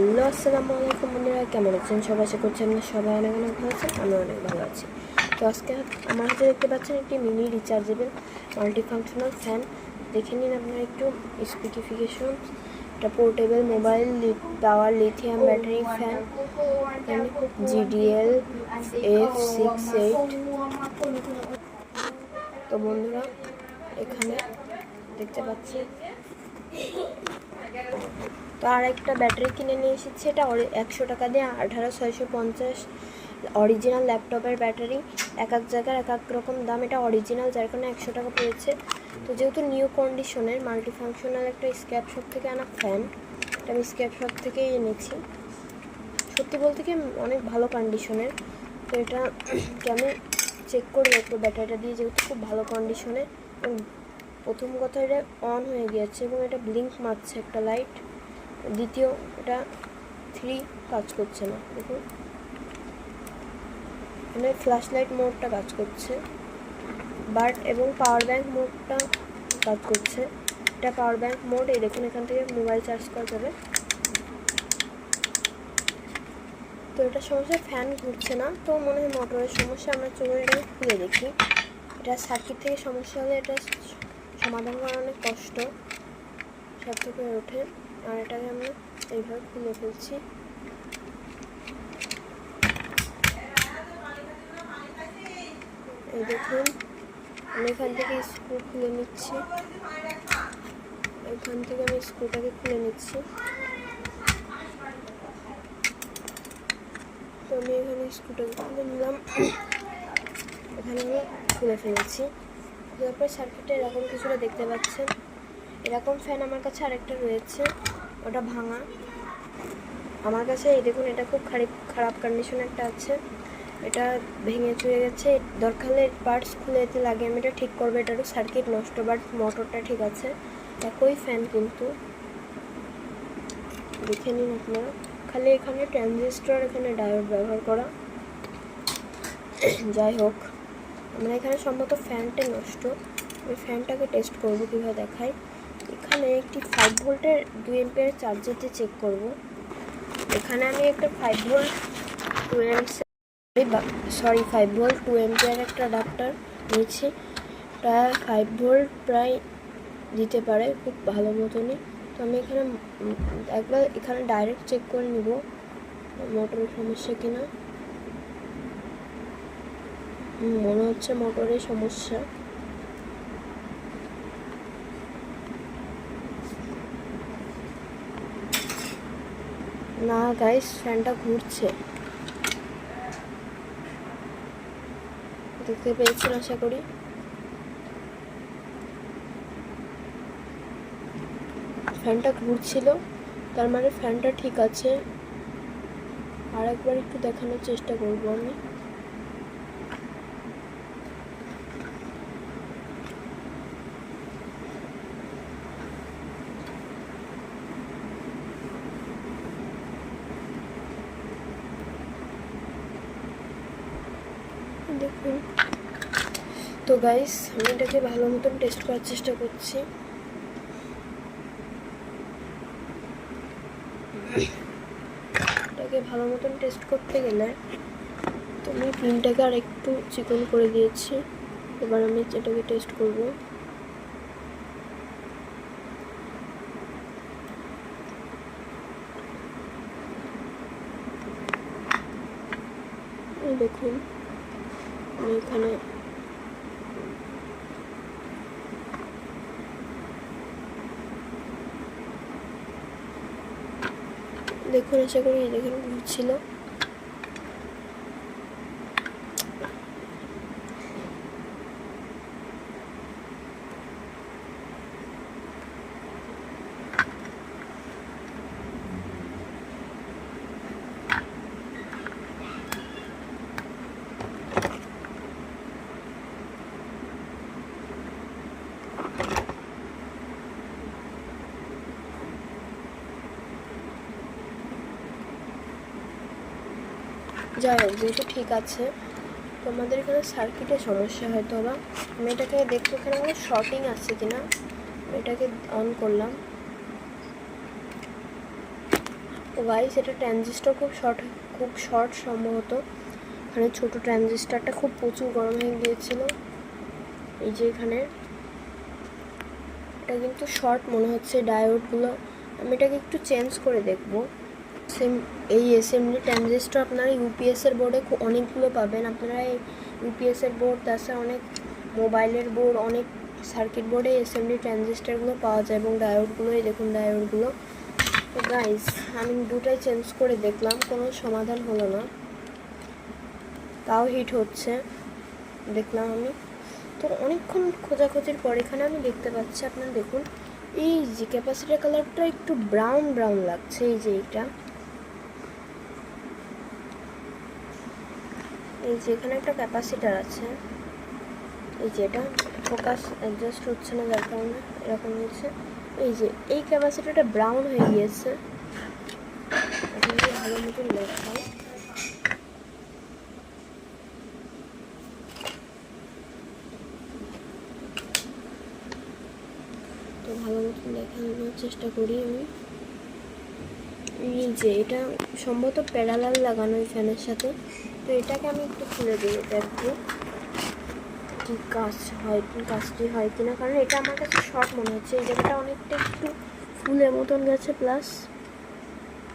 Hello, আসসালামু আলাইকুম বন্ধুরা, কেমন আছেন? সবাই আশা করছি আপনার সবাই অনেক অনেক ভালো আছেন আমি অনেক ভালো আছি। তো আজকে আমার হাতে দেখতে পাচ্ছেন একটি মিনি রিচার্জেবল মাল্টিফাংশনাল ফ্যান দেখে নিন আপনার একটু স্পেসিফিকেশন এটা portable mobile power lithium battery fan GDL F six eight তো বন্ধুরা, এখানে দেখতে পাচ্ছি তো আর একটা ব্যাটারি কিনে নিয়ে এসেছি, এটা একশো টাকা দিয়ে, আঠারো ছয়শো পঞ্চাশ। অরিজিনাল ল্যাপটপের ব্যাটারি, এক এক জায়গার এক এক রকম দাম, এটা অরিজিনাল, যার কারণে একশো টাকা পড়েছে। তো যেহেতু নিউ কন্ডিশনের মাল্টিফাংশনাল একটা স্ক্যাপ শপ থেকে আনা ফ্যান এটা আমি স্ক্যাপ শপ থেকেই এনেছি। সত্যি বলতে কি, অনেক ভালো কন্ডিশনের তো এটা আমি চেক করে একটু ব্যাটারিটা দিয়ে, যেহেতু খুব ভালো কন্ডিশনের এবং প্রথম কথা এটা অন হয়ে গিয়েছে এবং এটা ব্লিঙ্ক মারছে একটা লাইট দ্বিতীয়, এটা থ্রি কাজ করছে না, দেখুন। মানে ফ্ল্যাশ লাইট মোডটা কাজ করছে। বাট এবং পাওয়ার ব্যাঙ্ক মোডটা কাজ করছে। এটা পাওয়ার ব্যাঙ্ক মোড এই দেখুন এখান থেকে মোবাইল চার্জ করা যাবে। তো এটা সমস্যা ফ্যান ঘুরছে না, তো মনে হয় মোটরের সমস্যা, আমরা চলুন এটা খুলে দেখি। এটা সার্কিট থেকে সমস্যা হলে এটা সমাধান করা অনেক কষ্ট। সব থেকে ওঠে। আর এটাকে আমরা এইভাবে খুলে ফেলছি। এই দেখুন, আমি এখান থেকে স্ক্রু খুলে নিচ্ছি। এখান থেকে আমি স্ক্রুটাকে খুলে নিচ্ছি। তো আমি এখানে স্ক্রুটাকে খুলে নিলাম। এখানে আমি খুলে ফেলেছি। তারপরে সার্কিটে এরকম কিছুটা দেখতে পাচ্ছেন। এরকম ফ্যান আমার কাছে আরেকটা রয়েছে, ওটা ভাঙা। আমার কাছে এই দেখুন, এটা খুব খারাপ খারাপ কন্ডিশন একটা আছে। এটা ভেঙে চুয়ে গেছে। দরকার পার্টস খুলে এতে লাগে। আমি এটা ঠিক করব এটারও সার্কিট নষ্ট বাট মোটরটা ঠিক আছে। একই ফ্যান কিন্তু। দেখে নিন আপনারা। খালি এখানে ট্রানজিস্টর এখানে ডায়োড ব্যবহার করা। যাই হোক। আমরা এখানে সম্ভবত ফ্যানটা নষ্ট। আমি ফ্যানটাকে টেস্ট করব কীভাবে দেখাই এখানে একটি ফাইভ ভোল্টের দু এম্পিয়ার চার্জার দিয়ে চেক করব। এখানে আমি একটা five volt two M sorry five volt two ampere একটা অ্যাডাপ্টার নিয়েছি। প্রায় ফাইভ ভোল্ট প্রায় দিতে পারে খুব ভালো মতনই। তো আমি এখানে একবার এখানে ডাইরেক্ট চেক করে নিব। মোটরের সমস্যা কিনা। মনে হচ্ছে মোটরের সমস্যা। না গাইস ফ্যানটা ঘুরছে। দেখতে পেয়েছেন, আশা করি? ফ্যানটা ঘুরছিল। তার মানে ফ্যানটা ঠিক আছে। আর একবার একটু দেখানোর চেষ্টা করব আমি। তো গাইস আমি এটাকে ভালো মতন টেস্ট করার চেষ্টা করছি। এটাকে ভালো মতন টেস্ট করতে গেলে তো আমি পিনটাকে আর একটু চিকন করে দিয়েছি। এবার আমি এটাকে টেস্ট করব। দেখুন। আমি এখানে দেখুন আশা করি দেখুন ঘুরছিল। যাই হোক, যেহেতু ঠিক আছে, তোমাদের এখানে সার্কিটের সমস্যা হয়তো বা। আমি এটাকে দেখব এখানে কোনো শর্টিং আছে কিনা এটাকে অন করলাম। তো গাইস এটা ট্রানজিস্টার খুব শর্ট খুব শর্ট সম্ভবত। এখানে ছোটো ট্রানজিস্টারটা খুব প্রচুর গরম হয়ে গিয়েছিল। এই যে এখানে। এটা কিন্তু শর্ট মনে হচ্ছে ডায়োডগুলো আমি এটাকে একটু চেঞ্জ করে দেখব। সেম, এই এসএমডি ট্রানজিস্টার আপনারা ইউপিএসের বোর্ডে অনেকগুলো পাবেন। আপনারা এই ইউপিএসের বোর্ড তাছাড়া অনেক মোবাইলের বোর্ড অনেক সার্কিট বোর্ডে এসএমডি ট্রানজিস্টারগুলো পাওয়া যায় এবং ডায়োডগুলো এই দেখুন ডায়োডগুলো তো গাইস আমি দুটাই চেঞ্জ করে দেখলাম, কোনো সমাধান হলো না। তাও হিট হচ্ছে, দেখলাম আমি। তো অনেকক্ষণ খোঁজাখুঁজির পর এখানে আমি দেখতে পাচ্ছি, আপনারা দেখুন। এই যে ক্যাপাসিটার কালারটা একটু ব্রাউন ব্রাউন লাগছে, এই যে এটা এই যে এখানে একটা ক্যাপাসিটার আছে। এই যে এটা ফোকাস অ্যাডজাস্ট হচ্ছে না, যার কারণে এরকম হচ্ছে এই যে এই ক্যাপাসিটারটা ব্রাউন হয়ে গিয়েছে। ভালো মতন দেখাও। তো ভালো মতন দেখানোর চেষ্টা করি আমি। এই যে এটা সম্ভবত প্যারালাল লাগানো ফ্যানের সাথে। তো এটাকে আমি একটু খুলে দিই, দেখব কি কাজ হয় কাজটি হয় কিনা, কারণ এটা আমার কাছে শর্ট মনে হচ্ছে। এই জায়গাটা অনেকটা একটু ফুলের মতন গেছে, প্লাস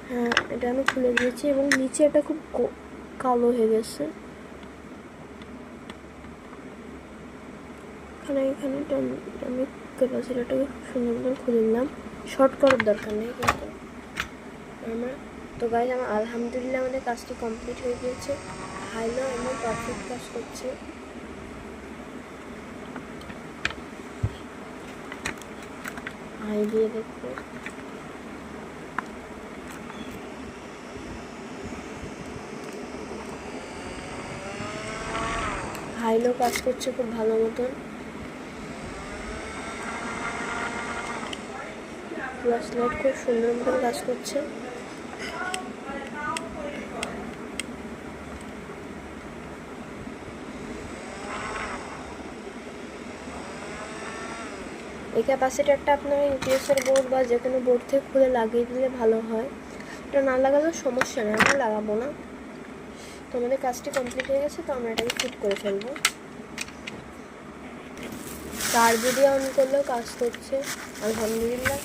হ্যাঁ এটা আমি খুলে দিয়েছি এবং নিচে এটা খুব কালো হয়ে গেছে। এখানে এখানে আমি ক্যাপাসিটারটাকে খুব সুন্দর মতন খুলে নিলাম। শর্ট করার দরকার নেই, কিন্তু আমরা তো গাইজ আমার আলহামদুলিল্লাহ আমাদের কাজটি কমপ্লিট হয়ে গিয়েছে। হাইলো এবং পারফেক্ট কাজ করছে। হাই দিয়ে দেখব হাইলো কাজ করছে খুব ভালো মতন। ফ্ল্যাশ লাইট খুব সুন্দর মতন কাজ করছে। এই ক্যাপাসিটারটা আপনার ইউপিএসের বোর্ড বা যে কোনো বোর্ড থেকে খুলে লাগিয়ে দিলে ভালো হয়। এটা না লাগালেও সমস্যা না আমরা লাগাবো না। তো আমাদের কাজটি কমপ্লিট হয়ে গেছে, তো আমরা এটাকে ফিট করে ফেলব। তার যদি অন করলেও কাজ করছে, আলহামদুলিল্লাহ।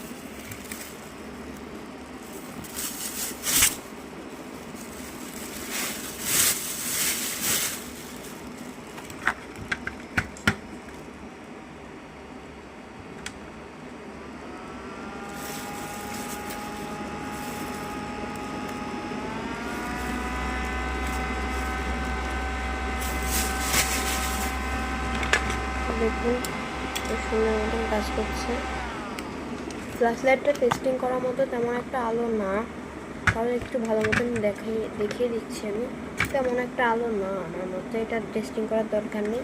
দেখুন সুন্দর মতন কাজ করছে। ফ্ল্যাশ লাইটটা টেস্টিং করার মতো তেমন একটা আলো না। তাহলে একটু ভালো মতন দেখিয়ে দেখিয়ে দিচ্ছি আমি। তেমন একটা আলো না, আমার মধ্যে এটা টেস্টিং করার দরকার নেই।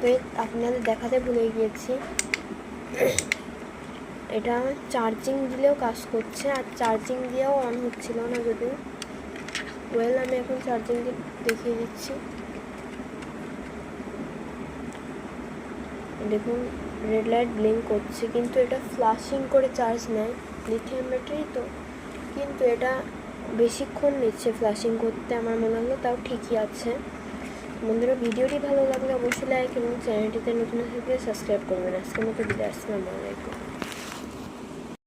তো আপনাদের দেখাতে ভুলে গিয়েছি। এটা চার্জিং দিলেও কাজ করছে, আর চার্জিং দিয়েও অন হচ্ছিল না যদিও। ওয়েল আমি এখন চার্জিং দিয়ে দেখিয়ে দিচ্ছি। দেখুন রেড লাইট ব্লিঙ্ক করছে, কিন্তু এটা ফ্লাশিং করে চার্জ নেয় লিথিয়াম ব্যাটারি তো। কিন্তু এটা বেশিক্ষণ নিচ্ছে ফ্লাশিং করতে, আমার মনে হলো তাও ঠিকই আছে। বন্ধুরা, ভিডিওটি ভালো লাগলে অবশ্যই লাইক এবং চ্যানেলটিতে নতুন থাকলে সাবস্ক্রাইব করবেন। আজকের মতো বিদায় আসসালামু আলাইকুম।